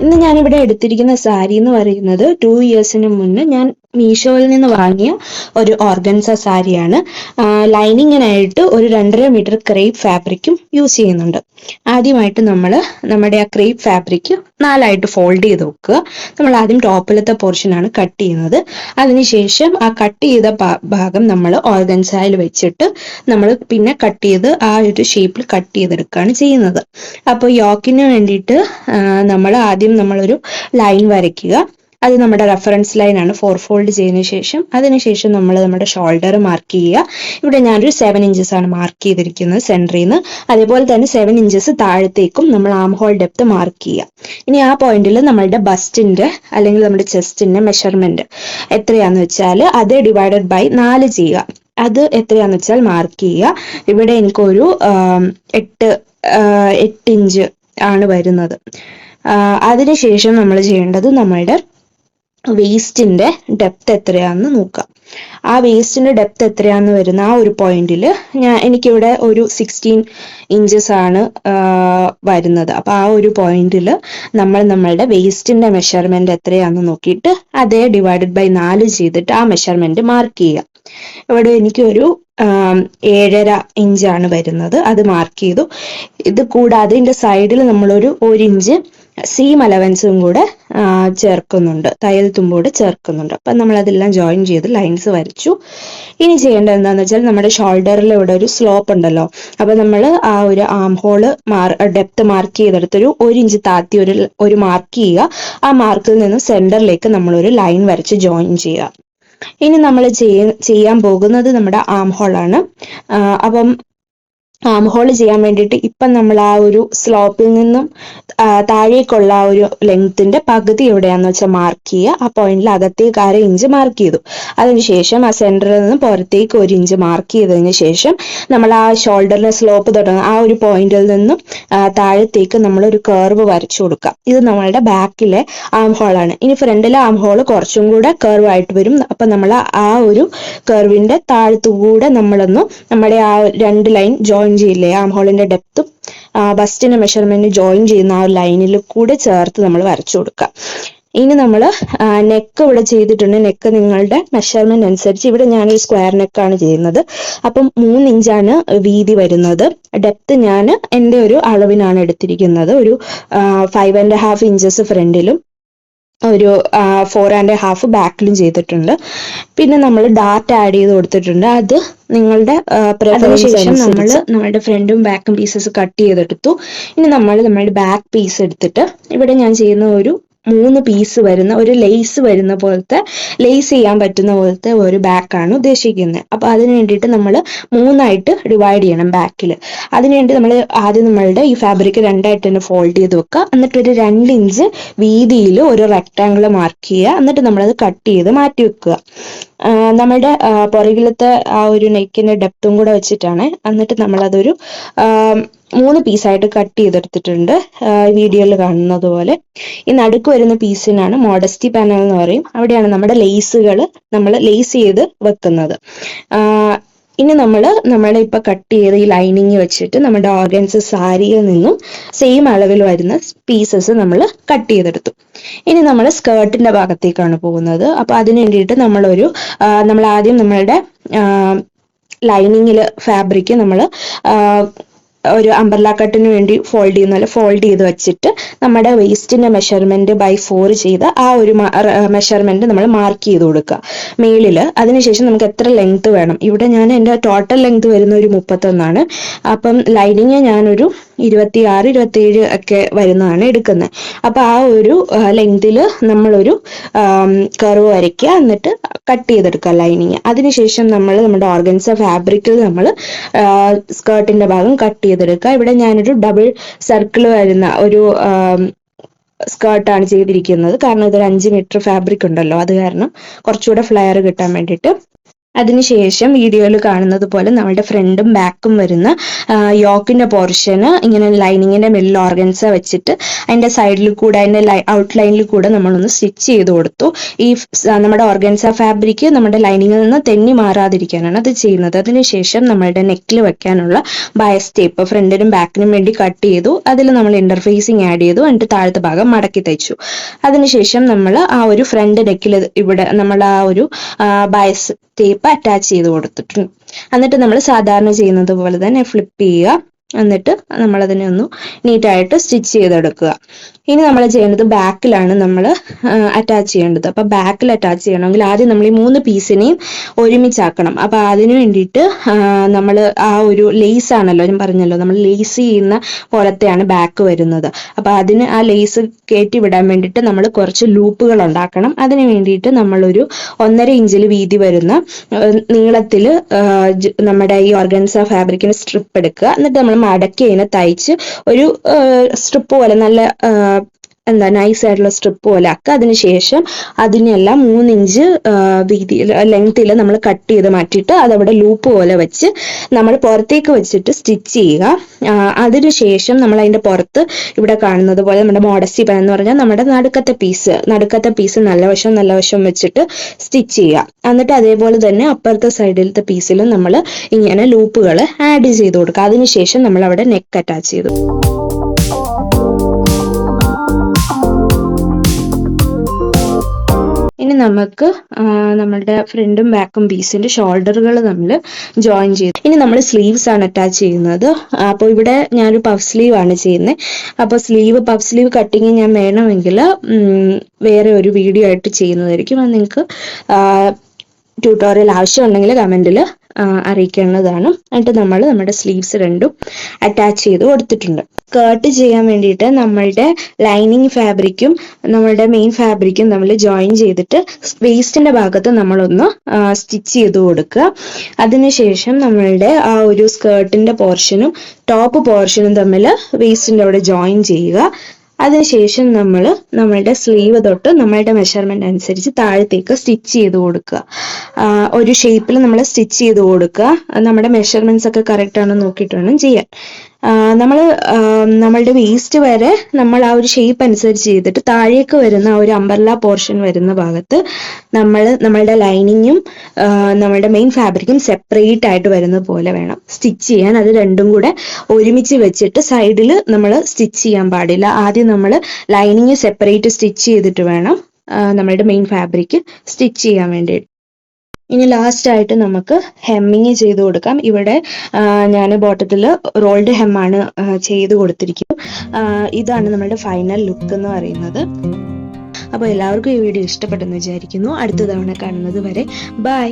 ഇന്ന് ഞാനിവിടെ എടുത്തിരിക്കുന്ന സാരി എന്ന് പറയുന്നത് ടു ഇയേഴ്സിന് മുന്നേ ഞാൻ മീഷോയിൽ നിന്ന് വാങ്ങിയ ഒരു ഓർഗൻസ സാരിയാണ്. ലൈനിങ്ങിനായിട്ട് ഒരു രണ്ടര മീറ്റർ ക്രേപ്പ് ഫാബ്രിക്കും യൂസ് ചെയ്യുന്നുണ്ട്. ആദ്യമായിട്ട് നമ്മൾ നമ്മുടെ ആ ക്രേപ്പ് ഫാബ്രിക് നാലായിട്ട് ഫോൾഡ് ചെയ്ത് വെക്കുക. നമ്മൾ ആദ്യം ടോപ്പിലത്തെ പോർഷനാണ് കട്ട് ചെയ്യുന്നത്. അതിനുശേഷം ആ കട്ട് ചെയ്ത ഭാഗം നമ്മൾ ഓർഗൻസായിൽ വെച്ചിട്ട് നമ്മൾ പിന്നെ കട്ട് ചെയ്ത് ആ ഒരു ഷേപ്പിൽ കട്ട് ചെയ്തെടുക്കുകയാണ് ചെയ്യുന്നത്. അപ്പോൾ യോക്കിന് വേണ്ടിയിട്ട് നമ്മൾ ആദ്യം നമ്മളൊരു ലൈൻ വരയ്ക്കുക. അത് നമ്മുടെ റെഫറൻസ് ലൈൻ ആണ്. ഫോർ ഫോൾഡ് ചെയ്തതിന് ശേഷം അതിനുശേഷം നമ്മൾ നമ്മുടെ ഷോൾഡർ മാർക്ക് ചെയ്യുക. ഇവിടെ ഞാനൊരു സെവൻ ഇഞ്ചസ് ആണ് മാർക്ക് ചെയ്തിരിക്കുന്നത് സെന്ററിൽ നിന്ന്. അതേപോലെ തന്നെ സെവൻ ഇഞ്ചസ് താഴത്തേക്കും നമ്മൾ ആം ഹോൾ ഡെപ്ത് മാർക്ക് ചെയ്യുക. ഇനി ആ പോയിന്റിൽ നമ്മളുടെ ബസ്റ്റിന്റെ അല്ലെങ്കിൽ നമ്മുടെ ചെസ്റ്റിന്റെ മെഷർമെന്റ് എത്രയാന്ന് വെച്ചാൽ അത് ഡിവൈഡഡ് ബൈ നാല് ചെയ്യുക. അത് എത്രയാന്ന് വെച്ചാൽ മാർക്ക് ചെയ്യുക. ഇവിടെ എനിക്കൊരു എട്ട് എട്ട് ഇഞ്ച് ആണ് വരുന്നത്. അതിനുശേഷം നമ്മൾ ചെയ്യേണ്ടത് നമ്മളുടെ വേസ്റ്റിന്റെ ഡെപ്ത് എത്രയാണെന്ന് നോക്കാം. ആ വേസ്റ്റിന്റെ ഡെപ്ത് എത്രയാന്ന് വരുന്ന ആ ഒരു പോയിന്റിൽ ഞാൻ എനിക്കിവിടെ ഒരു സിക്സ്റ്റീൻ ഇഞ്ചസ് ആണ് വരുന്നത്. അപ്പൊ ആ ഒരു പോയിന്റിൽ നമ്മൾ നമ്മളുടെ വേസ്റ്റിന്റെ മെഷർമെന്റ് എത്രയാണെന്ന് നോക്കിയിട്ട് അതേ ഡിവൈഡഡ് ബൈ നാല് ചെയ്തിട്ട് ആ മെഷർമെന്റ് മാർക്ക് ചെയ്യുക ഇവിടെ എനിക്കൊരു ഏഴര ഇഞ്ചാണ് വരുന്നത്. അത് മാർക്ക് ചെയ്തു. ഇത് കൂടാതെ ഇതിന്റെ സൈഡിൽ നമ്മളൊരു ഒരു ഇഞ്ച് സീം അലവൻസും കൂടെ ചേർക്കുന്നുണ്ട്. തയ്യൽ തുമ്പോട് ചേർക്കുന്നുണ്ട്. അപ്പം നമ്മൾ അതെല്ലാം ജോയിൻ ചെയ്ത് ലൈൻസ് വരച്ചു. ഇനി ചെയ്യേണ്ടത് എന്താണെന്ന് വെച്ചാൽ നമ്മുടെ ഷോൾഡറിൽ ഇവിടെ ഒരു സ്ലോപ്പ് ഉണ്ടല്ലോ. അപ്പം നമ്മൾ ആ ഒരു ആം ഹോൾ മാർ ഡെപ്ത് മാർക്ക് ചെയ്തെടുത്തൊരു ഒരു ഇഞ്ച് താത്തി ഒരു ഒരു മാർക്ക് ചെയ്യുക. ആ മാർക്കിൽ നിന്ന് സെന്ററിലേക്ക് നമ്മളൊരു ലൈൻ വരച്ച് ജോയിൻ ചെയ്യുക. ഇനി നമ്മൾ ചെയ്യാൻ പോകുന്നത് നമ്മുടെ ആം ഹോളാണ് അപ്പം ആം ഹോൾ ചെയ്യാൻ വേണ്ടിയിട്ട് ഇപ്പം നമ്മൾ ആ ഒരു സ്ലോപ്പിൽ നിന്നും താഴേക്കുള്ള ആ ഒരു ലെങ്ത്തിന്റെ പകുതി എവിടെയാന്ന് വെച്ചാൽ മാർക്ക് ചെയ്യുക. ആ പോയിന്റിൽ അകത്തേക്ക് അര ഇഞ്ച് മാർക്ക് ചെയ്തു. അതിനുശേഷം ആ സെന്ററിൽ നിന്ന് പുറത്തേക്ക് ഒരു ഇഞ്ച് മാർക്ക് ചെയ്തതിന് ശേഷം നമ്മൾ ആ ഷോൾഡറിലെ സ്ലോപ്പ് തുടങ്ങുന്ന ആ ഒരു പോയിന്റിൽ നിന്നും താഴത്തേക്ക് നമ്മൾ ഒരു കേർവ് വരച്ചു കൊടുക്കാം ഇത് നമ്മളുടെ ബാക്കിലെ ആം ഹോളാണ് ഇനി ഫ്രണ്ടിലെ ആം ഹോൾ കുറച്ചും കൂടെ കേർവ് ആയിട്ട് വരും. അപ്പൊ നമ്മൾ ആ ഒരു കർവിന്റെ താഴത്തുകൂടെ നമ്മളൊന്ന് നമ്മുടെ ആ രണ്ട് ലൈൻ ജോയിൻ ജോയിൻ ചെയ്യില്ലേ? ആം ഹോളിന്റെ ഡെപ്തും ബസ്റ്റിന്റെ മെഷർമെന്റ് ജോയിൻ ചെയ്യുന്ന ആ ലൈനിൽ കൂടെ ചേർത്ത് നമ്മൾ വരച്ചു കൊടുക്കുക. ഇനി നമ്മൾ നെക്ക് ഇവിടെ ചെയ്തിട്ടുണ്ട്. നെക്ക് നിങ്ങളുടെ മെഷർമെന്റ് അനുസരിച്ച് ഇവിടെ ഞാൻ ഒരു സ്ക്വയർ നെക്കാണ് ചെയ്യുന്നത്. അപ്പം മൂന്ന് ഇഞ്ചാണ് വീതി വരുന്നത്. ഡെപ്ത് ഞാൻ എന്റെ ഒരു അളവിനാണ് എടുത്തിരിക്കുന്നത്. ഒരു ഫൈവ് ആൻഡ് ഹാഫ് ഇഞ്ചസ് ഫ്രണ്ടിലും ഒരു ഫോർ ആൻഡ് ഹാഫ് ബാക്കിലും ചെയ്തിട്ടുണ്ട്. പിന്നെ നമ്മൾ ഡാർട്ട് ആഡ് ചെയ്ത് കൊടുത്തിട്ടുണ്ട്. അത് നിങ്ങളുടെ ശേഷം നമ്മൾ നമ്മുടെ ഫ്രണ്ടും ബാക്കും പീസസ് കട്ട് ചെയ്തെടുത്തു. ഇനി നമ്മൾ നമ്മുടെ ബാക്ക് പീസ് എടുത്തിട്ട് ഇവിടെ ഞാൻ ചെയ്യുന്ന ഒരു മൂന്ന് പീസ് വരുന്ന ഒരു ലേസ് വരുന്ന പോലത്തെ ലേസ് ചെയ്യാൻ പറ്റുന്ന പോലത്തെ ഒരു ബാക്കാണ് ഉദ്ദേശിക്കുന്നത്. അപ്പൊ അതിന് വേണ്ടിയിട്ട് നമ്മൾ മൂന്നായിട്ട് ഡിവൈഡ് ചെയ്യണം ബാക്കിൽ അതിനുവേണ്ടി നമ്മൾ ആദ്യം നമ്മളുടെ ഈ ഫാബ്രിക് രണ്ടായിട്ട് തന്നെ ഫോൾഡ് ചെയ്ത് വെക്കുക. എന്നിട്ട് ഒരു രണ്ട് ഇഞ്ച് വീതിയിൽ ഒരു റെക്ടാങ്കിൾ മാർക്ക് ചെയ്യുക. എന്നിട്ട് നമ്മളത് കട്ട് ചെയ്ത് മാറ്റി വെക്കുക. നമ്മുടെ പുറകിലത്തെ ആ ഒരു നെക്കിന്റെ ഡെപ്തും കൂടെ വെച്ചിട്ടാണ്. എന്നിട്ട് നമ്മളതൊരു മൂന്ന് പീസായിട്ട് കട്ട് ചെയ്തെടുത്തിട്ടുണ്ട്. വീഡിയോയിൽ കാണുന്നത് പോലെ. ഈ നടുക്ക് വരുന്ന പീസിനാണ് മോഡസ്റ്റി പാനൽ എന്ന് പറയും. അവിടെയാണ് നമ്മുടെ ലേസുകൾ നമ്മൾ ലേസ് ചെയ്ത് വെക്കുന്നത്. ഇനി നമ്മൾ നമ്മളെ ഇപ്പൊ കട്ട് ചെയ്ത് ഈ ലൈനിങ് വെച്ചിട്ട് നമ്മുടെ ഓർഗൻസ് സാരിയിൽ നിന്നും സെയിം അളവിൽ വരുന്ന പീസസ് നമ്മൾ കട്ട് ചെയ്തെടുത്തു. ഇനി നമ്മൾ സ്കേർട്ടിന്റെ ഭാഗത്തേക്കാണ് പോകുന്നത്. അപ്പൊ അതിന് വേണ്ടിയിട്ട് നമ്മളൊരു നമ്മൾ ആദ്യം നമ്മളുടെ ലൈനിങ്ങിൽ ഫാബ്രിക് നമ്മൾ ഒരു അമ്പർല കട്ടിന് വേണ്ടി ഫോൾഡ് ചെയ്യുന്ന പോലെ ഫോൾഡ് ചെയ്ത് വെച്ചിട്ട് നമ്മുടെ വേസ്റ്റിന്റെ മെഷർമെന്റ് ബൈ ഫോർ ചെയ്ത് ആ ഒരു മെഷർമെന്റ് നമ്മൾ മാർക്ക് ചെയ്ത് കൊടുക്കുക. മേളിൽ അതിനുശേഷം നമുക്ക് എത്ര ലെങ്ത് വേണം. ഇവിടെ ഞാൻ എന്റെ ടോട്ടൽ ലെങ്ത് വരുന്ന ഒരു മുപ്പത്തൊന്നാണ്. അപ്പം ലൈനിങ് ഞാനൊരു ഇരുപത്തി ആറ് ഇരുപത്തി ഏഴ് ഒക്കെ വരുന്നതാണ് എടുക്കുന്നത് അപ്പൊ ആ ഒരു ലെങ്തിൽ നമ്മളൊരു കർവ് വരയ്ക്കുക. എന്നിട്ട് കട്ട് ചെയ്തെടുക്കുക ലൈനിങ് അതിനുശേഷം നമ്മൾ നമ്മുടെ ഓർഗൻസ ഫാബ്രിക്കിൽ നമ്മൾ സ്കേർട്ടിന്റെ ഭാഗം കട്ട് ചെയ്തെടുക്കുക. ഇവിടെ ഞാനൊരു ഡബിൾ സർക്കിൾ വരുന്ന ഒരു സ്കേർട്ടാണ് ചെയ്തിരിക്കുന്നത്. കാരണം ഇതൊരു അഞ്ച് മീറ്റർ ഫാബ്രിക് ഉണ്ടല്ലോ. അത് കാരണം കുറച്ചുകൂടെ ഫ്ലെയർ കിട്ടാൻ വേണ്ടിയിട്ട് അതിനുശേഷം വീഡിയോയിൽ കാണുന്നത് പോലെ നമ്മുടെ ഫ്രണ്ടും ബാക്കും വരുന്ന യോക്കിന്റെ പോർഷന് ഇങ്ങനെ ലൈനിങ്ങിന്റെ മിഡിൽ ഓർഗൻസ വെച്ചിട്ട് അതിന്റെ സൈഡിൽ കൂടെ അതിന്റെ ഔട്ട്ലൈനിൽ കൂടെ നമ്മളൊന്ന് സ്റ്റിച്ച് ചെയ്ത് കൊടുത്തു. ഈ നമ്മുടെ ഓർഗൻസ ഫാബ്രിക് നമ്മുടെ ലൈനിങ്ങിൽ നിന്ന് തെന്നി മാറാതിരിക്കാനാണ് അത് ചെയ്യുന്നത്. അതിനുശേഷം നമ്മളുടെ നെക്കിൽ വെക്കാനുള്ള ബയസ് ടേപ്പ് ഫ്രണ്ടിനും ബാക്കിനും വേണ്ടി കട്ട് ചെയ്തു. അതിൽ നമ്മൾ ഇന്റർഫേസിങ് ആഡ് ചെയ്തു. എന്നിട്ട് താഴത്തെ ഭാഗം മടക്കി തയ്ച്ചു അതിനുശേഷം നമ്മൾ ആ ഒരു ഫ്രണ്ട് നെക്കിൽ ഇവിടെ നമ്മൾ ആ ഒരു ബയസ് ടേപ്പ് അറ്റാച്ച് ചെയ്ത് കൊടുത്തിട്ടുണ്ട്. എന്നിട്ട് നമ്മൾ സാധാരണ ചെയ്യുന്നത് പോലെ തന്നെ ഫ്ലിപ്പ് ചെയ്യുക. എന്നിട്ട് നമ്മൾ അതിനെ ഒന്ന് നീറ്റായിട്ട് സ്റ്റിച്ച് ചെയ്തെടുക്കുക. ഇനി നമ്മൾ ചെയ്യേണ്ടത് ബാക്കിലാണ് നമ്മൾ അറ്റാച്ച് ചെയ്യേണ്ടത്. അപ്പൊ ബാക്കിൽ അറ്റാച്ച് ചെയ്യണമെങ്കിൽ ആദ്യം നമ്മൾ ഈ മൂന്ന് പീസിനെയും ഒരുമിച്ചാക്കണം. അപ്പൊ അതിന് വേണ്ടിയിട്ട് നമ്മൾ ആ ഒരു ലേസ് ആണല്ലോ ഞാൻ പറഞ്ഞല്ലോ നമ്മൾ ലേസ് ചെയ്യുന്ന പോലത്തെയാണ് ബാക്ക് വരുന്നത്. അപ്പൊ അതിന് ആ ലേസ് കയറ്റി വിടാൻ വേണ്ടിയിട്ട് നമ്മൾ കുറച്ച് ലൂപ്പുകൾ ഉണ്ടാക്കണം. അതിന് വേണ്ടിയിട്ട് നമ്മളൊരു ഒന്നര ഇഞ്ചിൽ വീതി വരുന്ന നീളത്തിൽ നമ്മുടെ ഈ ഓർഗൻസ ഫാബ്രിക്കിന് സ്ട്രിപ്പ് എടുക്കുക. എന്നിട്ട് നമ്മൾ മടക്കി അതിനെ തയ്ച്ച് ഒരു സ്ട്രിപ്പ് പോലെ നല്ല എന്താ നൈസ് ആയിട്ടുള്ള സ്ട്രിപ്പ് പോലെ ആക്കുക അതിനുശേഷം അതിനെല്ലാം മൂന്നിഞ്ച് വീതിയിൽ ലെങ്ത്തിൽ നമ്മൾ കട്ട് ചെയ്ത് മാറ്റിയിട്ട് അതവിടെ ലൂപ്പ് പോലെ വെച്ച് നമ്മൾ പുറത്തേക്ക് വെച്ചിട്ട് സ്റ്റിച്ച് ചെയ്യുക. അതിനുശേഷം നമ്മൾ അതിന്റെ പുറത്ത് ഇവിടെ കാണുന്നത് പോലെ നമ്മുടെ മോഡസി പാൻ എന്ന് പറഞ്ഞാൽ നമ്മുടെ നടുക്കത്തെ പീസ് നടുക്കത്തെ പീസ് നല്ല വശം നല്ല വശം വെച്ചിട്ട് സ്റ്റിച്ച് ചെയ്യുക. എന്നിട്ട് അതേപോലെ തന്നെ അപ്പുറത്തെ സൈഡിലത്തെ പീസിലും നമ്മൾ ഇങ്ങനെ ലൂപ്പുകൾ ആഡ് ചെയ്ത് കൊടുക്കുക. അതിനുശേഷം നമ്മൾ അവിടെ നെക്ക് അറ്റാച്ച് ചെയ്തു. ഇനി നമുക്ക് നമ്മളുടെ ഫ്രണ്ടും ബാക്കും പീസിന്റെ ഷോൾഡറുകൾ നമ്മൾ ജോയിൻ ചെയ്തു. ഇനി നമ്മൾ സ്ലീവ്സ് ആണ് അറ്റാച്ച് ചെയ്യുന്നത്. അപ്പോൾ ഇവിടെ ഞാനൊരു പഫ് സ്ലീവ് ആണ് ചെയ്യുന്നത് അപ്പോൾ സ്ലീവ് പഫ് സ്ലീവ് കട്ടിങ് ഞാൻ വേണമെങ്കിൽ വേറെ ഒരു വീഡിയോ ആയിട്ട് ചെയ്യുന്നതായിരിക്കും. അത് നിങ്ങൾക്ക് ട്യൂട്ടോറിയൽ ആവശ്യമുണ്ടെങ്കിൽ കമന്റിൽ അറിയിക്കേണ്ടതാണ് എന്നിട്ട് നമ്മൾ നമ്മുടെ സ്ലീവ്സ് രണ്ടും അറ്റാച്ച് ചെയ്ത് കൊടുത്തിട്ടുണ്ട്. സ്കേർട്ട് ചെയ്യാൻ വേണ്ടിയിട്ട് നമ്മളുടെ ലൈനിങ് ഫാബ്രിക്കും നമ്മളുടെ മെയിൻ ഫാബ്രിക്കും നമ്മൾ ജോയിൻ ചെയ്തിട്ട് വേസ്റ്റിന്റെ ഭാഗത്ത് നമ്മളൊന്ന് സ്റ്റിച്ച് ചെയ്ത് കൊടുക്കുക. അതിനുശേഷം നമ്മളുടെ ആ ഒരു സ്കേർട്ടിന്റെ പോർഷനും ടോപ്പ് പോർഷനും തമ്മിൽ വേസ്റ്റിന്റെ അവിടെ ജോയിൻ ചെയ്യുക. അതിനുശേഷം നമ്മൾ നമ്മളുടെ സ്ലീവ് തൊട്ട് നമ്മളുടെ മെഷർമെന്റ് അനുസരിച്ച് താഴത്തേക്ക് സ്റ്റിച്ച് ചെയ്ത് കൊടുക്കുക. ഒരു ഷേപ്പിൽ നമ്മൾ സ്റ്റിച്ച് ചെയ്ത് കൊടുക്കുക. നമ്മുടെ മെഷർമെന്റ്സ് ഒക്കെ കറക്റ്റ് ആണോ നോക്കിയിട്ട് വേണം ചെയ്യാൻ. നമ്മൾ നമ്മളുടെ വേസ്റ്റ് വരെ നമ്മൾ ആ ഒരു ഷേപ്പ് അനുസരിച്ച് ചെയ്തിട്ട് താഴേക്ക് വരുന്ന ആ ഒരു അമ്പർല പോർഷൻ വരുന്ന ഭാഗത്ത് നമ്മൾ നമ്മളുടെ ലൈനിങ്ങും നമ്മളുടെ മെയിൻ ഫാബ്രിക്കും സെപ്പറേറ്റ് ആയിട്ട് വരുന്ന പോലെ വേണം. സ്റ്റിച്ച് ചെയ്യാൻ അത് രണ്ടും കൂടെ ഒരുമിച്ച് വെച്ചിട്ട് സൈഡിൽ നമ്മൾ സ്റ്റിച്ച് ചെയ്യാൻ പാടില്ല. ആദ്യം നമ്മൾ ലൈനിങ് സെപ്പറേറ്റ് സ്റ്റിച്ച് ചെയ്തിട്ട് വേണം നമ്മളുടെ മെയിൻ ഫാബ്രിക് സ്റ്റിച്ച് ചെയ്യാൻ വേണ്ടിയിട്ട്. ഇനി ലാസ്റ്റ് ആയിട്ട് നമുക്ക് ഹെമ്മിങ് ചെയ്ത് കൊടുക്കാം. ഇവിടെ ഞാൻ ബോട്ടത്തിൽ റോൾഡ് ഹെമ്മാണ് ചെയ്ത് കൊടുത്തിരിക്കുന്നത് ആ, ഇതാണ് നമ്മുടെ ഫൈനൽ ലുക്ക് എന്ന് പറയുന്നത്. അപ്പോൾ എല്ലാവർക്കും ഈ വീഡിയോ ഇഷ്ടപ്പെട്ടെന്ന് വിചാരിക്കുന്നു. അടുത്ത തവണ കാണുന്നത് വരെ ബൈ